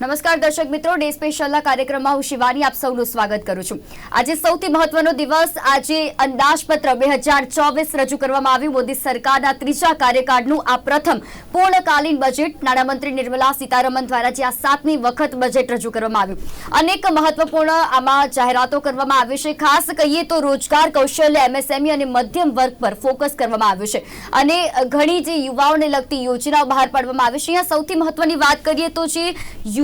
નમસ્કાર દર્શક મિત્રો, ડે સ્પેશિયલના કાર્યક્રમમાં હું શિવાની આપ સૌનું સ્વાગત કરું છું. આજે સૌથી મહત્વનો દિવસ, આજે અંદાજપત્ર બે રજૂ કરવામાં આવ્યું. મોદી સરકારના ત્રીજા કાર્યકાળનું આ પ્રથમ પૂર્ણકાલીન બજેટ નાણામંત્રી નિર્મલા સીતારમણ દ્વારા જે આ સાતમી વખત બજેટ રજૂ કરવામાં આવ્યું. અનેક મહત્વપૂર્ણ આમાં જાહેરાતો કરવામાં આવી છે. ખાસ કહીએ તો રોજગાર, કૌશલ્ય, એમએસએમઈ અને મધ્યમ વર્ગ પર ફોકસ કરવામાં આવ્યું છે. અને ઘણી જે યુવાઓને લગતી યોજનાઓ બહાર પાડવામાં આવી છે. અહીંયા સૌથી મહત્વની વાત કરીએ તો જે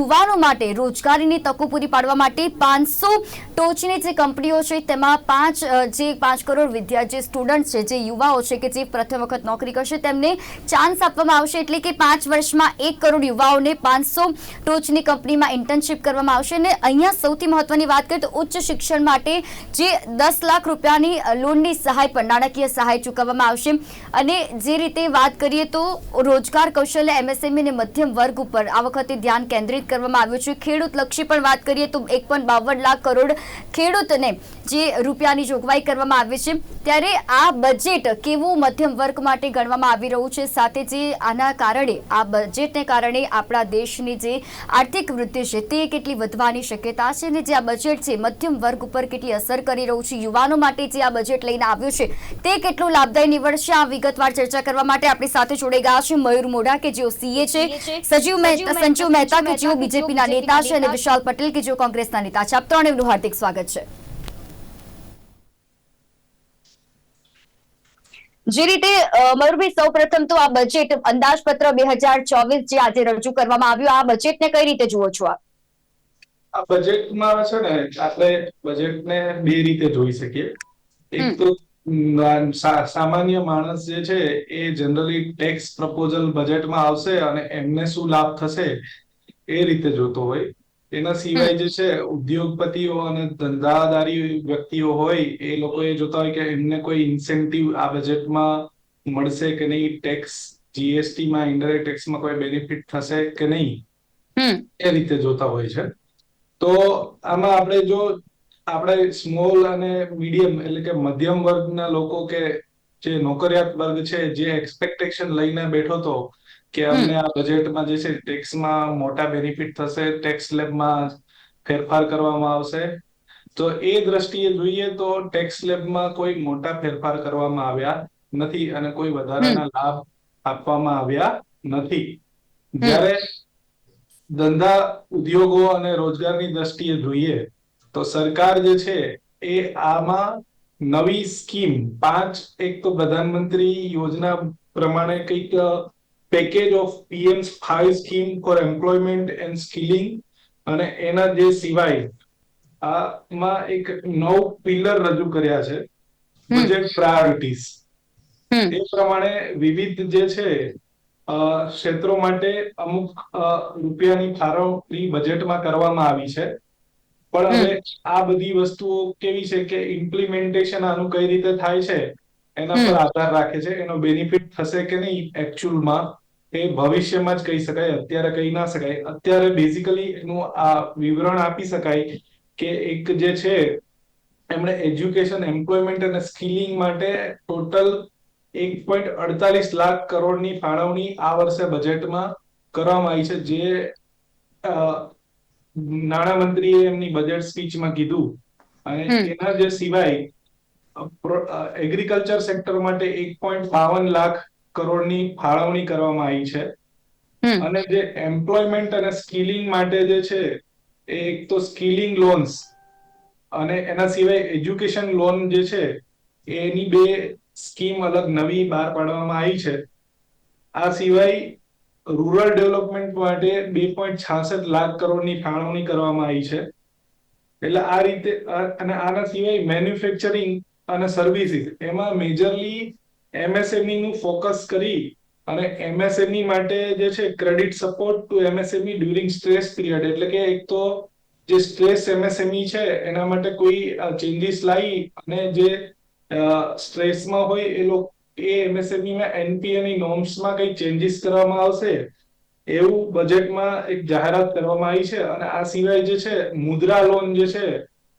યુવાનો માટે રોજગારીની તકો પૂરી પાડવા માટે પાંચસો ટોચની જે કંપનીઓ છે, તેમાં પાંચ જે પાંચ કરોડ વિદ્યા જે સ્ટુડન્ટ છે, જે યુવાઓ છે કે જે પ્રથમ વખત નોકરી કરશે, તેમને ચાન્સ આપવામાં આવશે એટલે કે પાંચ વર્ષમાં એક કરોડ યુવાઓને પાંચસો ટોચની કંપનીમાં ઇન્ટર્નશિપ કરવામાં આવશે. અને અહીંયા સૌથી મહત્વની વાત કરીએ તો ઉચ્ચ શિક્ષણ માટે જે દસ લાખ રૂપિયાની લોનની સહાય પર, નાણાકીય સહાય ચૂકવવામાં આવશે. અને જે રીતે વાત કરીએ તો રોજગાર કૌશલ્ય, એમએસએમઈ અને મધ્યમ વર્ગ ઉપર આ વખતે ધ્યાન કેન્દ્રિત કરવામાં આવ્યું છે. ખેડૂત લક્ષી પણ વાત કરીએ તો એક લાખ કરોડ ખેડૂતને જે રૂપિયાની જોગવાઈ કરવામાં આવી છે. ત્યારે આ બજેટ કેવું મધ્યમ વર્ગ માટે ગણવામાં આવી રહ્યું છે? સાથે જે આના કારણે આ બજેટને કારણે આપણા દેશની જે આર્થિક વૃદ્ધિ છે તે કેટલી વધવાની શક્યતા છે અને જે આ બજેટ છે મધ્યમ વર્ગ ઉપર કેટલી અસર કરી રહ્યું છે? યુવાનો માટે જે આ બજેટ લઈને આવ્યું છે તે કેટલું લાભદાયી નીવડશે? આ વિગતવાર ચર્ચા કરવા માટે આપણી સાથે જોડાઈ ગયા છે મયુર મોઢા કે જેઓ સીએ છે સજીવ સંજીવ મહેતા કે જેઓ બીજેપીના નેતા છે અને વિશાલ પટેલ કે જેઓ કોંગ્રેસના નેતા છે. આપ ત્રણેયનું હાર્દિક સ્વાગત છે. જે રીતે મયુરભાઈ સૌ પ્રથમ તો આ બજેટ અંદાજપત્ર બે હજાર ચોવીસ જે આજે રજૂ કરવામાં આવ્યું આ બજેટને કઈ રીતે જુઓ છો આપ? આ બજેટમાં છે ને આપણે બજેટને બે રીતે જોઈ શકીએ. એક તો સામાન્ય માણસ જે છે એ જનરલી ટેક્સ પ્રપોઝલ બજેટમાં આવશે અને એમને શું લાભ થશે એ રીતે જોતો હોય. એના સિવાય જે છે ઉદ્યોગપતિઓ અને ધંધાદારી વ્યક્તિઓ હોય એ લોકો એ જોતા હોય કે એમને કોઈ ઇન્સેન્ટિવ આ બજેટમાં મળશે કે નહીં? ટેક્સ જીએસટી માં ઇન્ડાયરેક્ટ ટેક્સમાં કોઈ બેનિફિટ થશે કે નહીં? એ રીતે જોતા હોય છે. તો આમાં આપણે જો આપણે સ્મોલ અને મીડિયમ એટલે કે મધ્યમ વર્ગના લોકો કે જે નોકરિયાત વર્ગ છે જે એક્સપેક્ટેશન લઈને બેઠો તો કે અમને આ બજેટમાં જે છે ટેક્સમાં મોટા બેનિફિટ થશે ટેક્સ સ્લેબમાં ફેરફાર કરવામાં આવશે. તો એ દ્રષ્ટિએ જોઈએ તો ટેક્સ સ્લેબમાં કોઈ મોટા ફેરફાર કરવામાં આવ્યા નથી અને કોઈ વધારાના લાભ આપવામાં આવ્યા નથી. જ્યારે ધંધા ઉદ્યોગો અને રોજગારની દ્રષ્ટિએ જોઈએ તો સરકાર જે છે એ આમાં નવી સ્કીમ પાંચ એક તો પ્રધાનમંત્રી યોજના પ્રમાણે કંઈક package of PM five scheme for employment and skilling અને એના જે સિવાય આમાં એક નવ પિલર રજૂ કર્યા છે. બજેટ પ્રાયોરિટીઝ એ પ્રમાણે વિવિધ જે છે ક્ષેત્રો માટે અમુક રૂપિયાની ફાળવણી બજેટમાં કરવામાં આવી છે. પણ હવે આ બધી વસ્તુઓ કેવી છે કે ઇમ્પ્લિમેન્ટેશન આનું કઈ રીતે થાય છે એના પર આધાર રાખે છે એનો બેનિફિટ થશે કે નહીં એકચ્યુઅલમાં એ ભવિષ્યમાં જ કહી શકાય અત્યારે કહી ના શકાય. અત્યારે બેઝિકલી એનું આ વિવરણ આપી શકાય કે એક જે છે એમણે એજ્યુકેશન એમ્પ્લોયમેન્ટ અને સ્કિલિંગ માટે ટોટલ એક પોઈન્ટ અડતાલીસ લાખ કરોડની ફાળવણી આ વર્ષે બજેટમાં કરવામાં આવી છે. જે નાણામંત્રીએ એમની બજેટ સ્પીચમાં કીધું. અને. એના જે સિવાય એગ્રીકલ્ચર સેક્ટર માટે એક પોઈન્ટ બાવન લાખ કરોડની ફાળવણી કરવામાં આવી છે. અને જે એમ્પ્લોયમેન્ટ અને સ્કિલિંગ માટે જે છે એ એક તો સ્કિલિંગ લોન્સ અને એના સિવાય એજ્યુકેશન લોન જે છે એની બે સ્કીમ અલગ નવી બહાર પાડવામાં આવી છે. આ સિવાય રૂરલ ડેવલપમેન્ટ માટે બે પોઈન્ટ છાસઠ લાખ કરોડની ફાળવણી કરવામાં આવી છે. એટલે આ રીતે અને આના સિવાય મેન્યુફેક્ચરિંગ અને સર્વિસીસ એમાં મેજરલી એમએસએમઈ નું ફોકસ કરી અને એમએસએમઈ માટે જે છે credit support to MSME during stress period એટલે કે એક તો જે સ્ટ્રેસ એમએસએમઈ છે એના માટે કોઈ ચેન્જીસ લાવી અને જે સ્ટ્રેસમાં હોય એ લોકો એ એમએસએમઈમાં એનપીએ ની નોર્મ્સમાં કઈ ચેન્જીસ કરવામાં આવશે? એવું બજેટમાં એક જાહેરાત કરવામાં આવી છે અને આ સિવાય જે છે મુદ્રા લોન જે છે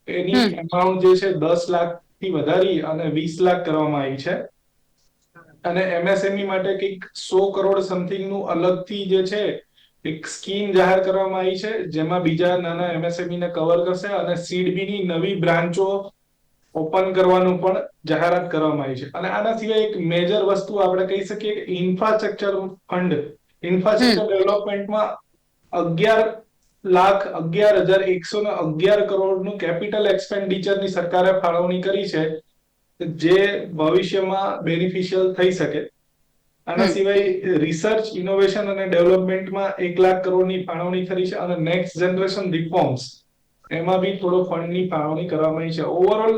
એની એમાઉન્ટ અમાઉન્ટ જે છે દસ લાખથી વધારી અને વીસ લાખ કરવામાં આવી છે. અને એમએસએમઈ માટે કંઈક સો કરોડ સમથિંગનું અલગથી જે છે એક સ્કીમ જાહેર કરવામાં આવી છે જેમાં બીજા નાના એમએસએમઈ ને કવર કરશે અને સીડબીની નવી બ્રાન્ચો ઓપન કરવાનું પણ જાહેરાત કરવામાં આવી છે. અને આના સિવાય એક મેજર વસ્તુ આપણે કહી શકીએ કે ઇન્ફ્રાસ્ટ્રક્ચર ફંડ ઇન્ફ્રાસ્ટ્રક્ચર ડેવલપમેન્ટમાં અગિયાર લાખ અગિયાર હજાર એકસો ને અગિયાર કરોડનું કેપિટલ એક્સપેન્ડિચરની સરકારે ફાળવણી કરી છે. જે ભવિષ્યમાં બેનિફિશિયલ થઈ શકે આના સિવાય રિસર્ચ ઇનોવેશન અને ડેવલપમેન્ટમાં એક લાખ કરોડની ફાળવણી કરી છે અને નેક્સ્ટ જનરેશન રિફોર્મ્સ એમાં બી થોડો ફંડની ફાળવણી કરવામાં આવી છે. ઓવરઓલ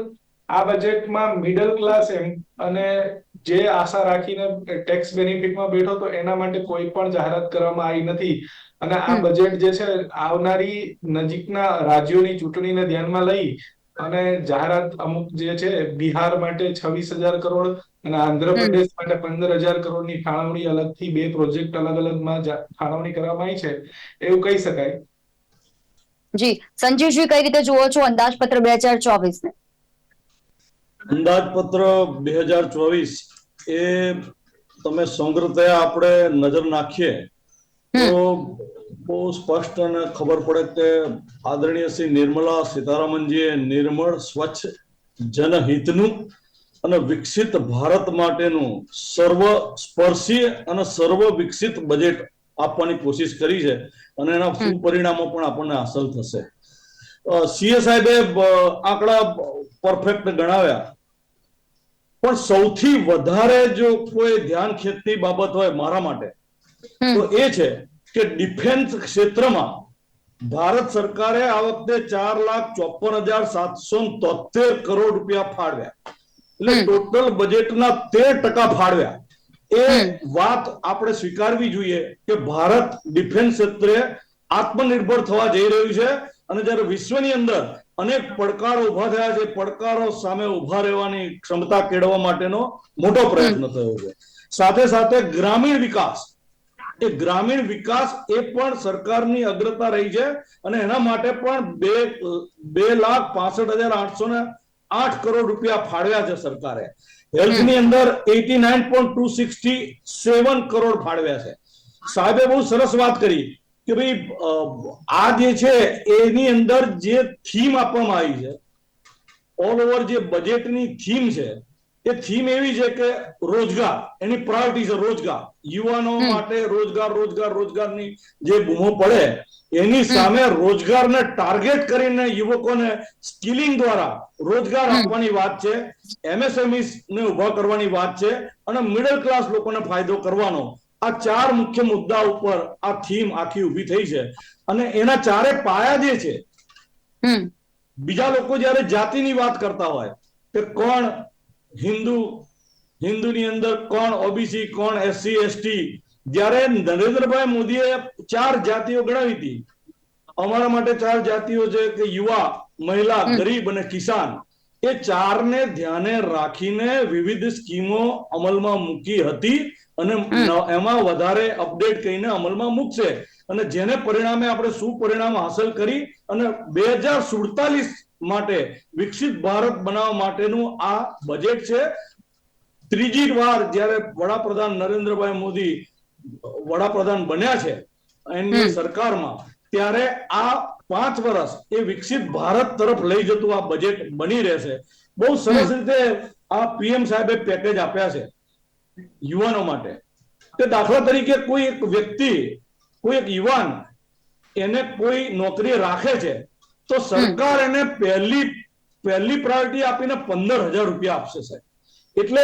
આ બજેટમાં મિડલ ક્લાસ એમ અને જે આશા રાખીને ટેક્સ બેનિફિટમાં બેઠો તો એના માટે કોઈ પણ જાહેરાત કરવામાં આવી નથી. અને આ બજેટ જે છે આવનારી નજીકના રાજ્યોની ચૂંટણીને ધ્યાનમાં લઈ અને જાહેરાત અમુક જે છે બિહાર માટે છવ્વીસ હજાર કરોડ અને આંધ્રપ્રદેશ માટે પંદર હજાર કરોડની ફાળવણી અલગથી બે પ્રોજેક્ટ અલગ અલગમાં ફાળવણી કરવામાં આવી છે. એવું કહી શકાય? જી. સંજીવજી કઈ રીતે જુઓ છો અંદાજપત્ર બે હજાર ચોવીસ ને અંદાજપત્ર બે હજાર ચોવીસ એ તમે સંગ્રહ આપણે નજર નાખીએ તો બહુ સ્પષ્ટ અને ખબર પડે કે આદરણીય શ્રી નિર્મલા સીતારામનજીએ નિર્મળ સ્વચ્છ જનહિતનું અને વિકસિત ભારત માટેનું સર્વ સ્પર્શી અને સર્વ વિકસિત બજેટ આપવાની કોશિશ કરી છે અને એના સુપરિણામો પણ આપણને હાંસલ થશે. સીએ સાહેબે આંકડા પરફેક્ટ ગણાવ્યા. પણ સૌથી વધારે જો કોઈ ધ્યાન ખેંચતી બાબત હોય મારા માટે તો એ છે કે ડિફેન્સ ક્ષેત્રમાં ભારત સરકારે આ વખતે ચાર લાખ ચોપન હજાર સાતસો તોતેર કરોડ રૂપિયા ફાળવ્યા. એટલે ટોટલ બજેટના તેર ટકા ફાળવ્યા. એ વાત આપણે સ્વીકારવી જોઈએ કે ભારત ડિફેન્સ ક્ષેત્રે આત્મનિર્ભર થવા જઈ રહ્યું છે અને જ્યારે વિશ્વની અંદર અનેક પડકારો ઊભા થયા છે પડકારો સામે ઊભા રહેવાની ક્ષમતા કેળવવા માટેનો મોટો પ્રયત્ન થયો છે. સાથે સાથે ગ્રામીણ વિકાસ એ ગ્રામીણ વિકાસ એ પણ સરકારની અગ્રતા રહી છે અને એના માટે પણ બે બે લાખ પાસઠ હજાર આઠસો ને આઠ કરોડ રૂપિયા ફાળવ્યા છે સરકારે. હેલ્થની અંદર eighty nine point two sixty seven crore ફાળવ્યા છે. સાહેબે બહુ સરસ વાત કરી કે ભાઈ આ જે છે એની અંદર જે થીમ આપવામાં આવી છે ઓલ ઓવર જે બજેટની થીમ છે એ થીમ એવી છે કે રોજગાર એની પ્રાયોરિટી છે રોજગાર. યુવાનો માટે રોજગાર રોજગાર રોજગારની જે બૂમો પડે એની સામે રોજગારને ટાર્ગેટ કરીને યુવકોને સ્કિલિંગ દ્વારા રોજગાર. આપવાની વાત છે એમએસએમઈ ને ઊભા કરવાની વાત છે અને મિડલ ક્લાસ લોકોને ફાયદો કરવાનો. આ ચાર મુખ્ય મુદ્દા ઉપર આ થીમ આખી ઊભી થઈ છે. અને એના ચારે પાયા જે છે બીજા લોકો જયારે જાતિની વાત કરતા હોય કે કોણ હિન્દુ હિન્દુની અંદર કોણ ઓબીસી કોણ એસસી એસટી જ્યારે નરેન્દ્રભાઈ મોદીએ ચાર જાતિઓ ગણાવી હતી. અમારા માટે ચાર જાતિઓ છે કે યુવા મહિલા ગરીબ અને કિસાન. એ ચારને ધ્યાને રાખીને વિવિધ સ્કીમો અમલમાં મૂકી હતી અને એમાં વધારે અપડેટ કરીને અમલમાં મૂકશે. અને જેને પરિણામે આપણે શું પરિણામ હાંસલ કરી અને બે હજાર સુડતાલીસ માટે વિકસિત ભારત બનાવવા માટેનું આ બજેટ છે. ત્રીજી વાર જ્યારે વડાપ્રધાન નરેન્દ્રભાઈ મોદી વડાપ્રધાન બન્યા છે એમની સરકારમાં ત્યારે આ પાંચ વર્ષ એ વિકસિત ભારત તરફ લઈ જતું આ બજેટ બની રહેશે. બહુ સરસ રીતે આ પીએમ સાહેબે પેકેજ આપ્યા છે યુવાનો માટે. કે દાખલા તરીકે કોઈ એક વ્યક્તિ કોઈ એક યુવાન એને કોઈ નોકરી રાખે છે તો સરકાર એને પહેલી પહેલી પ્રાયોરિટી આપીને પંદર હજાર રૂપિયા આપશે સાહેબ. એટલે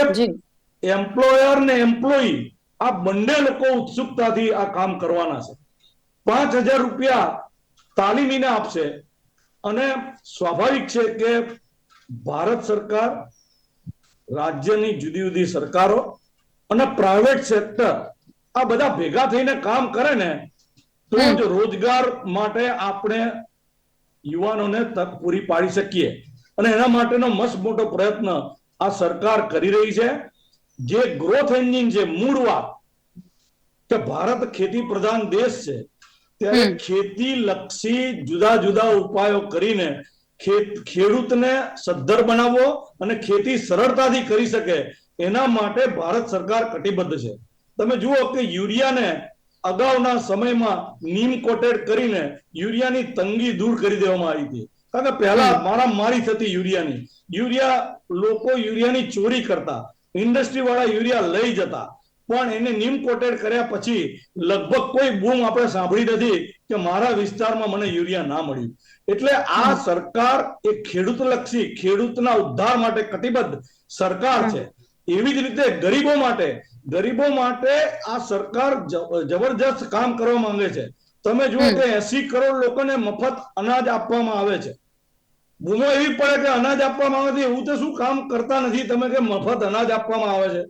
એમ્પ્લોયર ને એમ્પ્લોયી આ બંને લોકો ઉત્સુકતાથી આ કામ કરવાના છે. પાંચ હજાર રૂપિયા તાલીમીને આપશે અને સ્વાભાવિક છે કે ભારત સરકાર રાજ્યની જુદી જુદી સરકારો અને પ્રાઇવેટ સેક્ટર આ બધા ભેગા થઈને કામ કરે ને તો જ રોજગાર માટે આપણે યુવાનોને તક પૂરી પાડી શકીએ. અને એના માટેનો મસ્ત મોટો પ્રયત્ન આ સરકાર કરી રહી છે. જે ગ્રોથ એન્જિન છે મૂળ વાત કે ભારત ખેતી પ્રધાન દેશ છે ત્યારે ખેતી લક્ષી જુદા જુદા ઉપાયો કરીને ખેડૂતને સદ્ધર બનાવવો અને ખેતી સરળતાથી કરી શકે એના માટે ભારત સરકાર કટિબદ્ધ છે. તમે જુઓ કે યુરિયાને અગાઉના સમયમાં નીમ કોટેડ કરીને યુરિયાની તંગી દૂર કરી દેવામાં આવી હતી. કારણ કે પહેલા મારા મારી થતી યુરિયાની. યુરિયા લોકો યુરિયાની ચોરી કરતા. ઇન્ડસ્ટ્રી વાળા યુરિયા લઈ જતા. પણ એને નીમ કોટેડ કર્યા પછી લગભગ કોઈ બૂમ આપણે સાંભળી નથી કે મારા વિસ્તારમાં મને યુરિયા ના મળ્યું. એટલે આ સરકાર એ ખેડૂત લક્ષી ખેડૂતના ઉદ્ધાર માટે કટિબદ્ધ સરકાર છે. એવી જ રીતે ગરીબો માટે ગરીબો માટે આ સરકાર જબરજસ્ત કામ કરવા માંગે છે. તમે જુઓ કે એસી કરોડ લોકોને મફત અનાજ આપવામાં આવે છે. બૂમો એવી પડે કે અનાજ આપવામાં આવે છે એવું તો શું કામ કરતા નથી તમે કે મફત અનાજ આપવામાં આવે છે.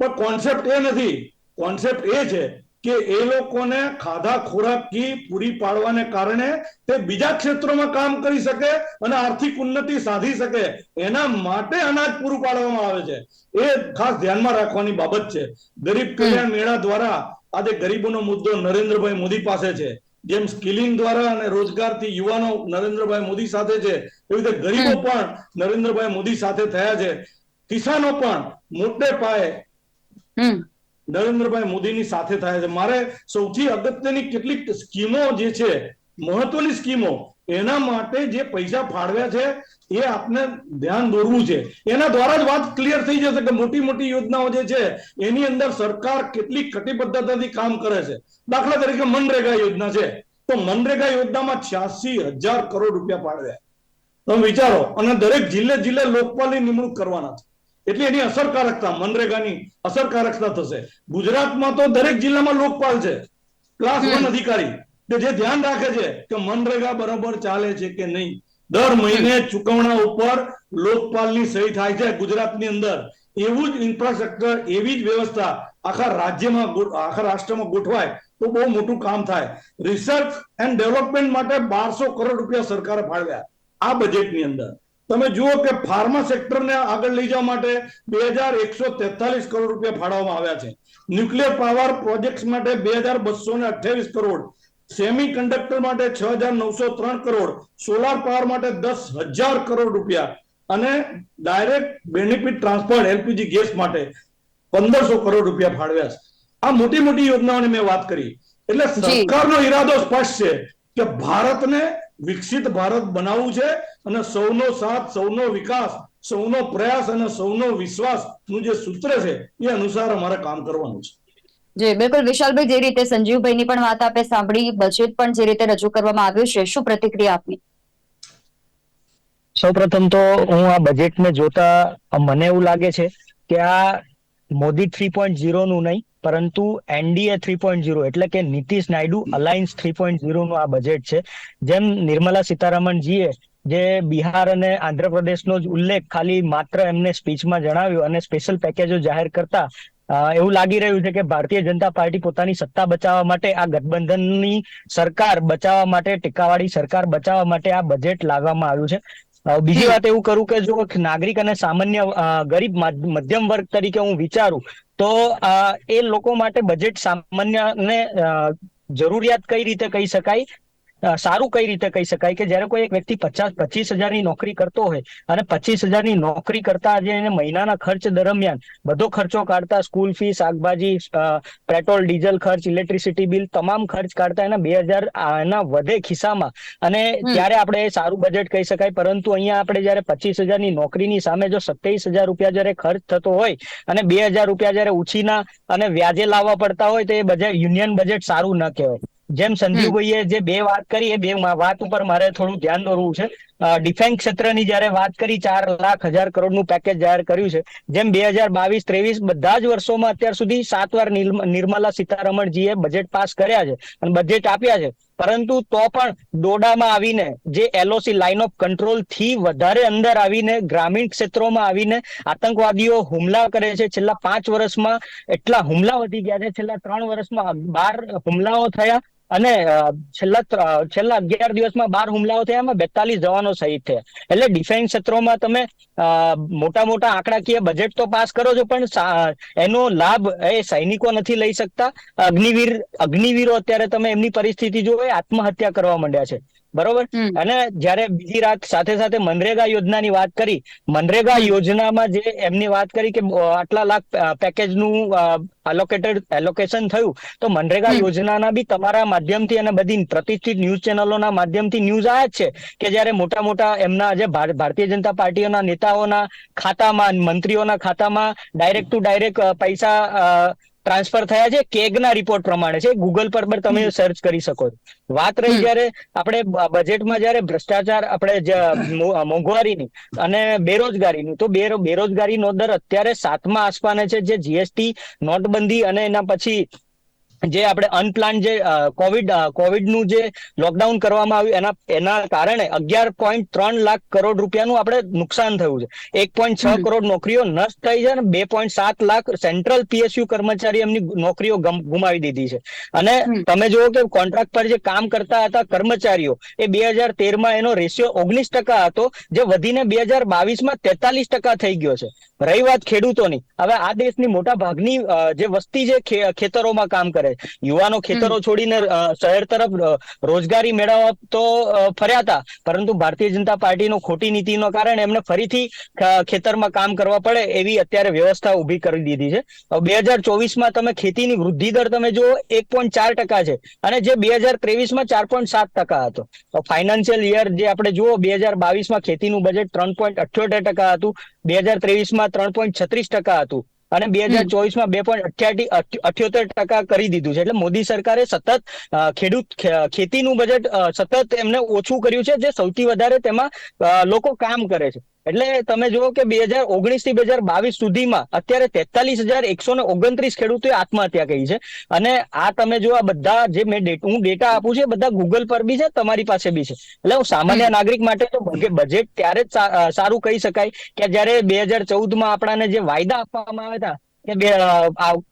પણ કોન્સેપ્ટ એ નથી. કોન્સેપ્ટ એ છે કે એ લોકોને ખાધા ખોરાકી પૂરી પાડવાને કારણે તે બીજા ક્ષેત્રોમાં કામ કરી શકે અને આર્થિક ઉન્નતિ સાધી શકે એના માટે અનાજ પૂરું પાડવામાં આવે છે. એ ખાસ ધ્યાનમાં રાખવાની બાબત છે. ગરીબ કલ્યાણ મેળા દ્વારા આજે ગરીબોનો મુદ્દો નરેન્દ્રભાઈ મોદી પાસે છે. જેમ સ્કિલિંગ દ્વારા અને રોજગારથી યુવાનો નરેન્દ્રભાઈ મોદી સાથે છે એવી રીતે ગરીબો પણ નરેન્દ્રભાઈ મોદી સાથે થયા છે. કિસાનો પણ મોટે પાયે નરેન્દ્રભાઈ મોદીની સાથે થાય છે. મારે સૌથી અગત્યની કેટલીક સ્કીમો જે છે, મહત્વની સ્કીમો, એના માટે જે પૈસા ફાળવ્યા છે, એ આપને ધ્યાન દોરવું છે. એના દ્વારા જ વાત ક્લિયર થઈ જશે કે મોટી મોટી યોજનાઓ જે છે, એની અંદર સરકાર કેટલી કટિબદ્ધતાથી કામ કરે છે. દાખલા તરીકે મનરેગા યોજના છે. તો મનરેગા યોજનામાં છ્યાસી હજાર કરોડ રૂપિયા ફાળવ્યા. તમે વિચારો, અને દરેક જિલ્લે જિલ્લે લોકપાલની નિમણૂક કરવાના છે. એટલે એની અસરકારકતા મનરેગાની અસરકારકતા થશે. ગુજરાતમાં તો દરેક જિલ્લામાં લોકપાલ છે. ક્લાસ વન અધિકારી. કે જે ધ્યાન રાખે છે કે મનરેગા બરોબર ચાલે છે કે નહીં દર મહિને ચુકવણા ઉપર લોકપાલની સહી થાય છે ગુજરાતની અંદર. એવું જ ઇન્ફ્રાસ્ટ્રક્ચર એવી જ વ્યવસ્થા આખા રાજ્યમાં આખા રાષ્ટ્રમાં ગોઠવાય તો બહુ મોટું કામ થાય. રિસર્ચ એન્ડ ડેવલપમેન્ટ માટે બારસો કરોડ રૂપિયા સરકારે ફાળવ્યા આ બજેટની અંદર. તમે જુઓ કે ફાર્મા સેક્ટરને આગળ લઈ જવા માટે બે હજાર એકસો તેતાલીસ કરોડ રૂપિયા ફાળવવામાં આવ્યા છે. ન્યુક્લિયર પાવર પ્રોજેક્ટ્સ માટે બે હજાર બસો ને અઠ્યાવીસ કરોડ. સેમી કન્ડક્ટર માટે છ હજાર નવસો ત્રણ કરોડ. સોલાર પાવર માટે દસ હજાર કરોડ રૂપિયા. અને direct benefit transfer LPG gas માટે પંદરસો કરોડ રૂપિયા ફાળવ્યા છે. આ મોટી મોટી યોજનાઓની મેં વાત કરી. એટલે સરકારનો ઈરાદો સ્પષ્ટ છે. કે ભારતને વિકસિત ભારત બનાવવું છે અને સૌનો સાથ સૌનો વિકાસ સૌનો પ્રયાસ અને સૌનો વિશ્વાસનું જે સૂત્ર છે એ અનુસાર અમારે કામ કરવાનું છે. જી બિલકુલ. વિશાલભાઈ જે રીતે સંજીવભાઈની પણ વાત આપે સાંભળી બજેટ પણ જે રીતે રજૂ કરવામાં આવ્યું છે શું પ્રતિક્રિયા આપની સૌપ્રથમ તો હું આ બજેટને જોતા મને એવું લાગે છે કે આ મોદી થ્રી પોઈન્ટ ઝીરો નું નહીં પરંતુ એનડીએ થ્રી પોઈન્ટ ઝીરો એટલે કે Nitish Naidu alliance three point ઝીરોનું આ બજેટ છે. જેમ નિર્મલા સીતારામનજીએ જે બિહાર અને આંધ્રપ્રદેશનો જ ઉલ્લેખ ખાલી માત્ર એમને સ્પીચમાં જણાવ્યો અને સ્પેશિયલ પેકેજો જાહેર કરતા એવું લાગી રહ્યું છે કે ભારતીય જનતા પાર્ટી પોતાની સત્તા બચાવવા માટે, આ ગઠબંધનની સરકાર બચાવવા માટે, ટેકાવાળી સરકાર બચાવવા માટે આ બજેટ લાવવામાં આવ્યું છે. બીજી વાત એવું કરું કે જો નાગરિક અને સામાન્ય ગરીબ મધ્યમ વર્ગ તરીકે હું વિચારું તો એ લોકો માટે બજેટ સામાન્ય ને જરૂરિયાત કઈ રીતે કહી શકાય? સારું કઈ રીતે કહી શકાય કે જ્યારે કોઈ એક વ્યક્તિ પચાસ પચીસ હજારની નોકરી કરતો હોય અને પચીસ હજારની નોકરી કરતા જે એને મહિનાના ખર્ચ દરમિયાન બધો ખર્ચો કાઢતા સ્કૂલ ફી શાકભાજી પેટ્રોલ ડીઝલ ખર્ચ ઇલેક્ટ્રિસિટી બિલ તમામ ખર્ચ કાઢતા એના બે હજાર એના વધે ખિસ્સામાં. અને ત્યારે આપણે સારું બજેટ કહી શકાય પરંતુ અહીંયા આપણે જયારે પચીસ હજારની નોકરીની સામે જો સત્યાવીસ હજાર રૂપિયા જયારે ખર્ચ થતો હોય અને બે હજાર રૂપિયા જયારે ઉછીના અને વ્યાજે લાવવા પડતા હોય તો એ બજેટ યુનિયન બજેટ સારું ન કહેવાય. જેમ સંજીવભાઈએ જે બે વાત કરી એ બે વાત ઉપર મારે થોડું ધ્યાન દોરવું છે. ડિફેન્સ ક્ષેત્રની જયારે વાત કરી ચાર લાખ હજાર કરોડનું પેકેજ જાહેર કર્યું છે. જેમ બે હજાર બાવીસ ત્રેવીસ બધા જ વર્ષોમાં અત્યાર સુધી સાત વાર નિર્મ- નિર્મલા સીતારમણજીએ બજેટ પાસ કર્યા છે અને બજેટ આપ્યા છે. પરંતુ તો પણ ડોડામાં આવીને જે એલઓસી લાઇન ઓફ કંટ્રોલથી વધારે અંદર આવીને ગ્રામીણ ક્ષેત્રોમાં આવીને આતંકવાદીઓ હુમલા કરે છે. છેલ્લા પાંચ વર્ષમાં એટલા હુમલા વધી ગયા છે. છેલ્લા ત્રણ વર્ષમાં બાર હુમલાઓ થયા. અને છેલ્લા છેલ્લા અગિયાર દિવસમાં બાર હુમલાઓ થયા, એમાં બેતાલીસ જવાનો શહીદ થયા. એટલે ડિફેન્સ ક્ષેત્રોમાં તમે મોટા મોટા આંકડાકીય બજેટ તો પાસ કરો છો, પણ એનો લાભ એ સૈનિકો નથી લઈ શકતા. અગ્નિવીર, અગ્નિવીરો અત્યારે તમે એમની પરિસ્થિતિ જોવે આત્મહત્યા કરવા માંડ્યા છે. બરોબર? અને જ્યારે બીજી રાત સાથે સાથે મનરેગા યોજનાની વાત કરી મનરેગા યોજનામાં જે એમની વાત કરી કે આટલા લાખ પેકેજનું અલોકેટેડ એલોકેશન થયું તો મનરેગા યોજનાના બી તમારા માધ્યમથી અને બધી પ્રતિષ્ઠિત ન્યૂઝ ચેનલોના માધ્યમથી ન્યૂઝ આયા જ છે કે જ્યારે મોટા મોટા એમના જે ભારતીય જનતા પાર્ટીઓના નેતાઓના ખાતામાં મંત્રીઓના ખાતામાં ડાયરેક્ટ ટુ ડાયરેક્ટ પૈસા ટ્રાન્સફર થયા છે કેગના રિપોર્ટ પ્રમાણે છે. ગૂગલ પર પણ તમે સર્ચ કરી શકો છો. વાત રહી જયારે આપણે બજેટમાં જ્યારે ભ્રષ્ટાચાર આપણે મોંઘવારીની અને બેરોજગારીની તો બેરો બેરોજગારીનો દર અત્યારે સાતમા આસપાને છે જે જીએસટી નોટબંધી અને એના પછી જે આપણે અનપ્લાન જે કોવિડ કોવિડનું જે લોકડાઉન કરવામાં આવ્યું એના એના કારણે અગિયાર પોઈન્ટ ત્રણ લાખ કરોડ રૂપિયાનું આપણે નુકસાન થયું છે. એક પોઈન્ટ છ કરોડ નોકરીઓ નષ્ટ થઈ છે અને બે પોઈન્ટ સાત લાખ સેન્ટ્રલ પીએસયુ કર્મચારી એમની નોકરીઓ ગુમાવી દીધી છે. અને તમે જુઓ કે કોન્ટ્રાક્ટ પર જે કામ કરતા હતા કર્મચારીઓ એ બે હજાર તેરમાં એનો રેશિયો ઓગણીસ ટકા હતો જે વધીને બે હજાર બાવીસમાં તેતાલીસ ટકા થઈ ગયો છે. રહી વાત ખેડૂતોની. હવે આ દેશની મોટા ભાગની જે વસ્તી છે ખેતરોમાં કામ કરે છે યુવાનો ખેતરો છોડીને શહેર તરફ રોજગારી મેળવવા તો ફર્યા હતા. પરંતુ ભારતીય જનતા પાર્ટીનો ખોટી નીતિનો કારણે એમને ફરીથી ખેતરમાં કામ કરવા પડે એવી અત્યારે વ્યવસ્થા ઊભી કરી દીધી છે. બે હજાર ચોવીસમાં તમે ખેતીની વૃદ્ધિ દર તમે જુઓ એક પોઈન્ટ ચાર ટકા છે. અને જે બે હજાર ત્રેવીસમાં ચાર પોઈન્ટ સાત ટકા હતો. ફાઇનાન્શિયલ યર જે આપણે જુઓ બે હજાર બાવીસમાં ખેતીનું બજેટ ત્રણ પોઈન્ટ અઠ્યોતેર ટકા હતું. બે હજાર ત્રેવીસમાં ત્રણ પોઈન્ટ છત્રીસ ટકા હતું. અને બે હજાર ચોવીસમાં બે પોઈન્ટ અઠ્યોતેર ટકા કરી દીધું છે. એટલે મોદી સરકારે સતત ખેડૂત ખેતીનું બજેટ સતત એમને ઓછું કર્યું છે જે સૌથી વધારે તેમાં લોકો કામ કરે છે. એટલે તમે જુઓ કે બે હજાર ઓગણીસથી બે હજાર બાવીસ સુધીમાં અત્યારે તેતાલીસ હજાર એકસો ને ઓગણત્રીસ ખેડૂતોએ આત્મહત્યા કરી છે. અને આ તમે જો આ બધા જે મેં હું ડેટા આપું છું બધા ગૂગલ પર બી છે તમારી પાસે બી છે. એટલે હું સામાન્ય નાગરિક માટે તો બજેટ ત્યારે જ સારું કહી શકાય કે જ્યારે બે હજાર ચૌદમાં આપણાને જે વાયદા આપવામાં આવ્યા હતા કે બે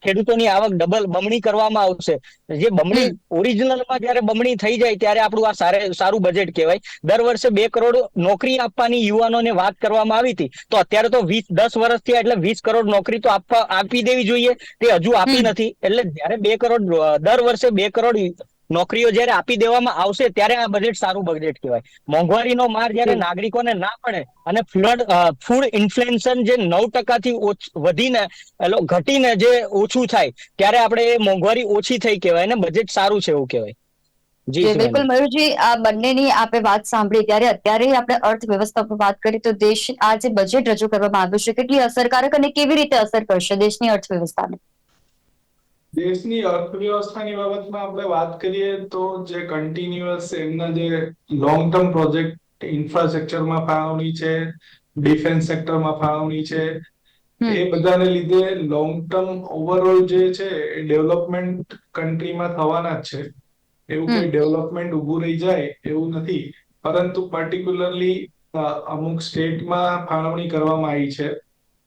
ખેડૂતોની આવક ડબલ બમણી કરવામાં આવશે. જે બમણી ઓરિજિનલમાં જયારે બમણી થઈ જાય ત્યારે આપણું આ સારે સારું બજેટ કહેવાય. દર વર્ષે બે કરોડ નોકરી આપવાની યુવાનોને વાત કરવામાં આવી હતી. તો અત્યારે તો વીસ દસ વર્ષ થયા એટલે વીસ કરોડ નોકરી તો આપવા આપી દેવી જોઈએ. તે હજુ આપી નથી. એટલે જયારે બે કરોડ દર વર્ષે બે કરોડ નોકરીઓ જયારે આપી દેવામાં આવશે ત્યારે આ બજેટ સારું બજેટ કહેવાય. મોંઘવારીનો માર જયારે નાગરિકોને ના પડે અને ફ્લડ ફૂડ ઇન્ફ્લેશન જે નવ ટકાથી વધીને એટલે ઘટીને જે ઓછું થાય ત્યારે આપણે એ મોંઘવારી ઓછી થઈ કહેવાય ને બજેટ સારું છે એવું કહેવાય. જી. બિલકુલ મયુરજી આ બંનેની આપણે વાત સાંભળી ત્યારે અત્યારે આપણે અર્થવ્યવસ્થા પર વાત કરીએ તો દેશ આ જે બજેટ રજૂ કરવામાં આવ્યું છે કેટલી અસરકારક અને કેવી રીતે અસર કરશે દેશની અર્થવ્યવસ્થાને? દેશની અર્થવ્યવસ્થાની બાબતમાં આપણે વાત કરીએ તો જે કન્ટિન્યુઅસ એમના જે લોંગ ટર્મ પ્રોજેક્ટ ઇન્ફ્રાસ્ટ્રક્ચરમાં ફાળવણી છે ડિફેન્સ સેક્ટરમાં ફાળવણી છે. એ બધાને લીધે લોંગ ટર્મ ઓવરઓલ જે છે એ ડેવલપમેન્ટ કન્ટ્રીમાં થવાના જ છે એવું કઈ ડેવલપમેન્ટ ઊભું રહી જાય એવું નથી પરંતુ પર્ટિક્યુલરલી અમુક સ્ટેટમાં ફાળવણી કરવામાં આવી છે.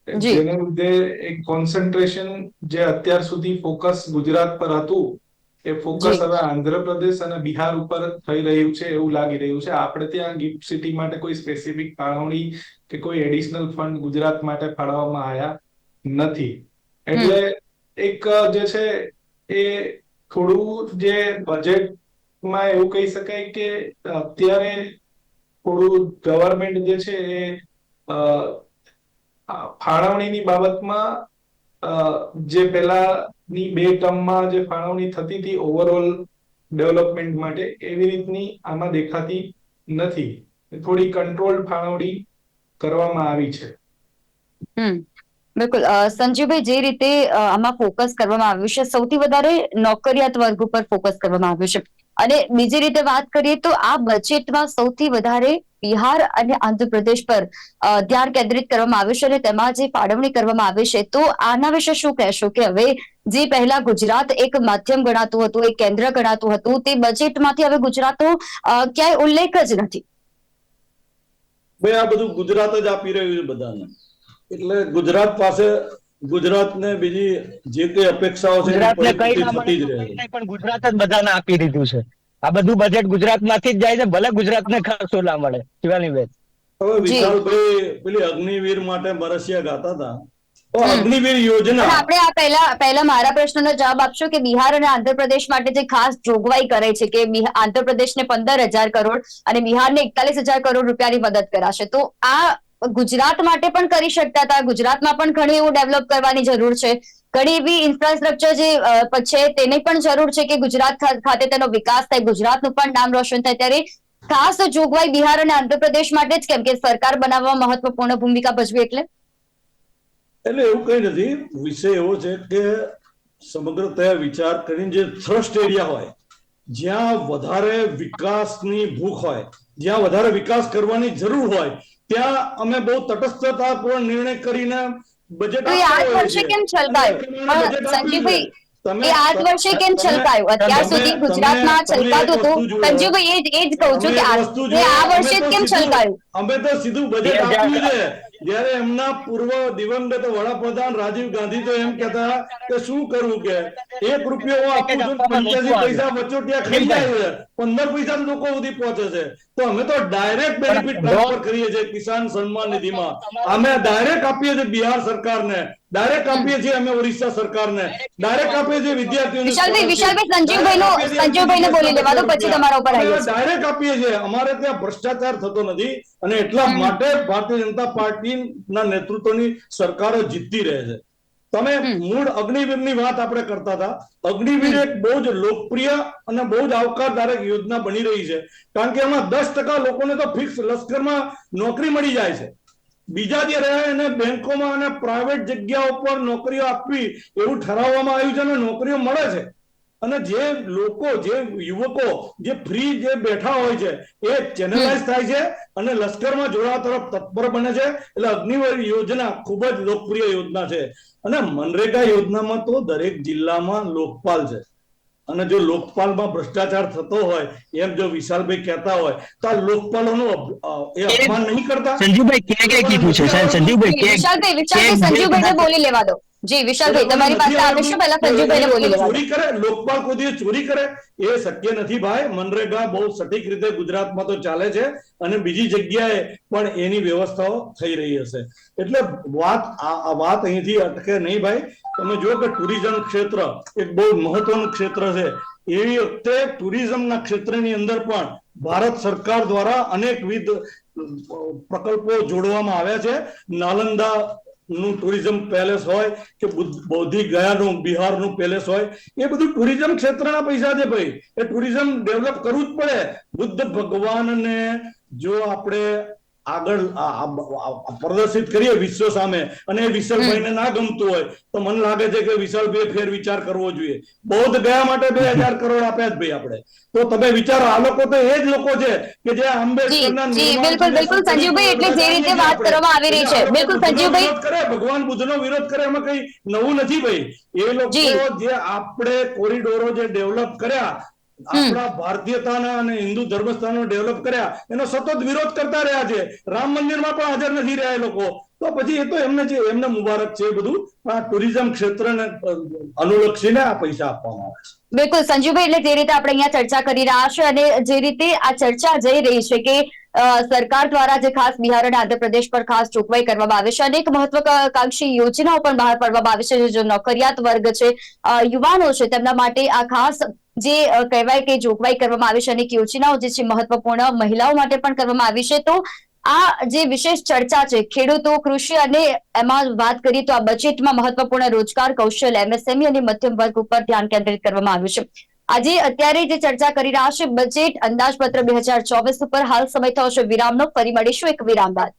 જેને લીધે એક કોન્સન્ટ્રેશન જે અત્યાર સુધી ફોકસ ગુજરાત પર હતું એ ફોકસ હવે આંધ્રપ્રદેશ અને બિહાર ઉપર થઈ રહ્યું છે એવું લાગી રહ્યું છે. આપણે ત્યાં ગિફ્ટ સિટી માટે કોઈ સ્પેસિફિક ફાળવણી કે કોઈ એડિશનલ ફંડ ગુજરાત માટે ફાળવવામાં આવ્યા નથી. એટલે એક જે છે એ થોડું જે બજેટમાં એવું કહી શકાય કે અત્યારે થોડું ગવર્મેન્ટ જે છે એ ફાળવણીની બાબતમાં જે પહેલાની બે ટર્મમાં જે ફાળવણી થતી હતી ઓવરઓલ ડેવલપમેન્ટ માટે, એવી રીતની આમાં દેખાતી નથી. થોડી કંટ્રોલ ફાળવણી કરવામાં આવી છે. બિલકુલ. સંજીવભાઈ, જે રીતે આમાં ફોકસ કરવામાં આવ્યું છે, સૌથી વધારે નોકરિયાત વર્ગ ઉપર ફોકસ કરવામાં આવ્યું છે. અને બીજી રીતે વાત કરીએ તો આ બજેટમાં સૌથી વધારે બિહાર અને આંધ્રપ્રદેશ પર ધ્યાન કેન્દ્રિત કરવામાં આવ્યું છે અને તેમાં જે ફાળવણી કરવામાં આવી છે તો આના વિશે શું કહેશો કે હવે જે પહેલા ગુજરાત એક માધ્યમ ગણાતું હતું, એક કેન્દ્ર ગણાતું હતું, તે બજેટમાંથી હવે ગુજરાતનો ક્યાંય ઉલ્લેખ જ નથી. આ બધું ગુજરાત જ આપી રહ્યું છે બધાને. એટલે ગુજરાત પાસે ગુજરાતને બીજી જે કઈ અપેક્ષાઓ છે ગુજરાતને કઈ ના થતી જ મળે પણ ગુજરાત જ બધાને આપી દીધું છે. આ બધું બજેટ ગુજરાતમાંથી જ જાય છે ભલે ગુજરાતને ખાસો ના મળે શિવાનીબેન હવે વિશાલભાઈ પેલી અગ્નિવીર માટે બરસિયા ગાતા હતા. અગ્નિવીર યોજના. આપણે આ પહેલા પહેલા મારા પ્રશ્નનો જવાબ આપશો કે બિહાર અને આંધ્રપ્રદેશ માટે જે ખાસ જોગવાઈ કરે છે કે બિહા- આંધ્રપ્રદેશને પંદર હજાર કરોડ અને બિહારને એકતાલીસ હજાર કરોડ રૂપિયાની મદદ કરાશે. તો આ ગુજરાત માટે પણ કરી શકતા હતા. ગુજરાતમાં પણ ઘણું એવું ડેવલપ કરવાની જરૂર છે. ઘણી એવી ઇન્ફ્રાસ્ટ્રક્ચર જે છે તેની પણ જરૂર છે કે ગુજરાત ખાતે તેનો વિકાસ થાય. ગુજરાતનું પણ નામ રોશન થાય. ત્યારે ખાસ જોગવાઈ બિહાર અને આંધ્રપ્રદેશ માટે જ કેમ કે સરકાર બનાવવા મહત્વપૂર્ણ ભૂમિકા ભજવી એટલે? એટલે એવું કઈ નથી. વિષય એવો છે કે સમગ્રતયા વિચાર કરીને જે થ્રસ્ટ એરિયા હોય, જ્યાં વધારે વિકાસની ભૂખ હોય, જ્યાં વધારે વિકાસ કરવાની જરૂર હોય ત્યાં અમે બહુ તટસ્થતાપૂર્ણ નિર્ણય કરીને બજેટ આઠ વર્ષે કેમ છલકાયું? સંજીવભાઈ એ આઠ વર્ષે કેમ છલકાયું? અત્યાર સુધી ગુજરાતમાં છલકાતું હતું. સંજીવભાઈ એ જ એ જ કહું છું કે આ વર્ષે કેમ છલકાયું? અમે તો સીધું બજેટ આપ્યું છે જ્યારે એમના પૂર્વ દિવંગત વડાપ્રધાન રાજીવ ગાંધી તો એમ કહેતા કે શું કરવું કે? એક રૂપિયો હું આપું છું પંચ્યાસી પૈસા વચોટિયા ખાઈ જાય છે. પંદર પૈસા લોકો સુધી પહોંચે છે. તો અમે તો ડાયરેક્ટ બેનિફિટ ટ્રાન્સફર કરીએ છીએ કિસાન સન્માન નિધિમાં. અમે ડાયરેક્ટ આપીએ છીએ બિહાર સરકારને. ડાયરેક્ટ આપીએ છીએ અમે ઓરિસ્સા સરકારને. ડાયરેક્ટ આપીએ છીએ વિદ્યાર્થીઓને વિશાલભાઈ વિશાલભાઈ સંજીવભાઈનો સંજીવભાઈને બોલી લેવા દો પછી તમારા ઉપર આવીએ ડાયરેક્ટ આપીએ છીએ. અમારે ત્યાં ભ્રષ્ટાચાર થતો નથી અને એટલા માટે ભારતીય જનતા પાર્ટીના નેતૃત્વની સરકારો જીતતી રહે છે. તમે મૂળ અગ્નિવીરની વાત આપણે કરતા હતા. અગ્નિવીર એક બહુ જ લોકપ્રિય અને બહુ જ આવકારદાયક યોજના બની રહી છે. કારણ કે એમાં દસ ટકા લોકોને તો ફિક્સ લશ્કરમાં નોકરી મળી જાય છે. બીજા જે રહ્યા એને બેંકોમાં અને પ્રાઇવેટ જગ્યાઓ પર નોકરીઓ આપવી એવું ઠરાવવામાં આવ્યું છે અને નોકરીઓ મળે છે. અને જે લોકો જે યુવકો જે ફ્રી જે બેઠા હોય છે એ ચેનલાઇઝ થાય છે અને લશ્કરમાં જોડાવા તરફ તત્પર બને છે. એટલે અગ્નિવીર યોજના ખૂબ જ લોકપ્રિય યોજના છે. અને મનરેગા યોજનામાં તો દરેક જિલ્લામાં લોકપાલ છે. અને જો લોકપાલમાં ભ્રષ્ટાચાર થતો હોય એમ જો વિશાલભાઈ કહેતા હોય તો આ લોકપાલોનું એ અપમાન નહીં કરતા. સંજીવભાઈ કે કે કીધું છે? સાહેબ સંજીવભાઈ કે વિશાલભાઈ વિશાલભાઈ સંજીવભાઈને બોલી લેવા દો. જી વિશાલભાઈ તમારી પાસે આવીશું પહેલા સંજીવભાઈને બોલી લેવા ચોરી કરે લોકપાલ કોઈ દિવસ ચોરી કરે એ શક્ય નથી ભાઈ. મનરેગા બહુ સટીક રીતે ગુજરાતમાં તો ચાલે છે અને બીજી જગ્યાએ પણ એની વ્યવસ્થાઓ થઈ રહી હશે. એટલે વાત આ વાત અહીંથી અટકે નહીં ભાઈ. તમે જુઓ કે ટુરિઝમ ક્ષેત્ર એક બહુ મહત્વનું ક્ષેત્ર છે. એવી વખતે ટુરિઝમના ક્ષેત્રની અંદર પણ ભારત સરકાર દ્વારા અનેકવિધ પ્રકલ્પો જોડવામાં આવ્યા છે. નાલંદા નું ટુરિઝમ પેલેસ હોય કે બુદ્ધ- બૌદ્ધિક ગયાનું બિહારનું પેલેસ હોય, એ બધું ટુરિઝમ ક્ષેત્રના પૈસા છે ભાઈ. એ ટુરિઝમ ડેવલપ કરવું જ પડે. બુદ્ધ ભગવાનને જો આપણે આગળ પ્રદર્શિત કરીએ વિશ્વ સામે. અને વિશાલભાઈને ના ગમતું હોય તો મને લાગે છે કે વિશાલભાઈ ફેર વિચાર કરવો જોઈએ. બૌદ્ધ ગયા માટે બે હજાર કરોડ આપ્યા જ ભાઈ આપણે. તો તમે વિચારો આ લોકો તો એ જ લોકો છે કે જે આંબેડકરના બિલકુલ, બિલકુલ, સંજીવભાઈ, એટલે જે રીતે વાત કરવામાં આવી રહી છે, બિલકુલ, સંજીવભાઈ. કરે ભગવાન બુદ્ધનો વિરોધ કરે એમાં કઈ નવું નથી ભાઈ. એ લોકો જે આપણે કોરિડોરો જે ડેવલપ કર્યા આપણા ભારતીયતાના અને હિન્દુ ધર્મસ્થાનો ડેવલપ કર્યા એનો સતત વિરોધ કરતા રહ્યા છે. રામ મંદિરમાં પણ હાજર નથી રહ્યા એ લોકો. તો પછી એ તો એમને છે એમને મુબારક છે બધું પણ આ ટુરિઝમ ક્ષેત્રને અનુલક્ષીને આ પૈસા આપવામાં આવે છે. બિલકુલ સંજુભાઈ એટલે જે રીતે આપણે અહીંયા ચર્ચા કરી રહ્યા છે અને જે રીતે આ ચર્ચા જઈ રહી છે કે સરકાર દ્વારા જે ખાસ બિહાર અને આંધ્રપ્રદેશ પર ખાસ જોગવાઈ કરવામાં આવે છે અનેક મહત્વકાંક્ષી યોજનાઓ પણ બહાર પાડવામાં આવે છે જે નોકરિયાત વર્ગ છે યુવાનો છે તેમના માટે આ ખાસ જે કહેવાય કે જોગવાઈ કરવામાં આવી છે અનેક યોજનાઓ જે છે મહત્વપૂર્ણ મહિલાઓ માટે પણ કરવામાં આવી છે. તો આ જે વિશેષ ચર્ચા છે, ખેડૂતો, કૃષિ અને એમાં વાત કરીએ તો આ બજેટમાં મહત્વપૂર્ણ રોજગાર કૌશલ્ય એમએસએમઈ અને મધ્યમ વર્ગ ઉપર ધ્યાન કેન્દ્રિત કરવામાં આવ્યું છે. આજે અત્યારે જે ચર્ચા કરી રહ્યા છે, બજેટ અંદાજપત્ર બે હજાર ચોવીસ ઉપર હાલ સમય થયો છે વિરામનો. ફરી મળીશું એક વિરામ બાદ.